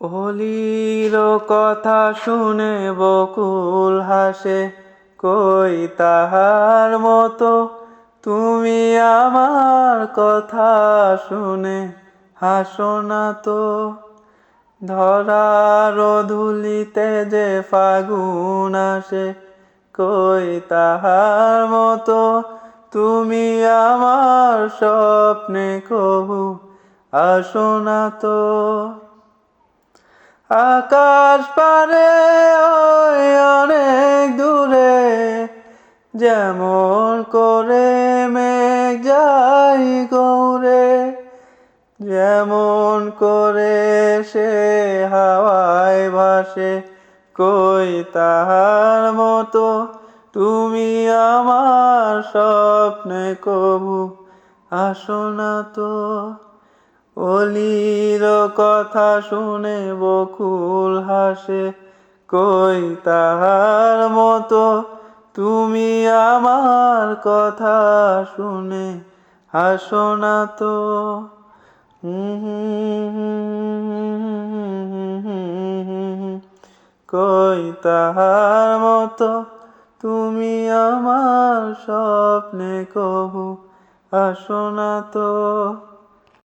অলির কথা শুনে বকুল হাসে, কই তাহার মতো? তুমি আমার কথা শুনে হাসো না তো? ধরার ধুলিতে যে ফাগুন আসে, কই তাহার মতো? তুমি আমার স্বপ্নে কবু আসো না তো? আকাশ পারে ওই অনেক দূরে, যেমন করে মেঘ যাই গৌরে যেমন করে সে হাওয়ায় ভাসে, কই তাহার মতো তুমি আমার স্বপ্নে কবু, আসো না তো। অলির কথা শুনে বকুল হাসে, কই তাহার মতো? তুমি আমার কথা শুনে হাসো না তো। কই তাহার মতো? তুমি আমার স্বপ্নে কবু আসো না তো।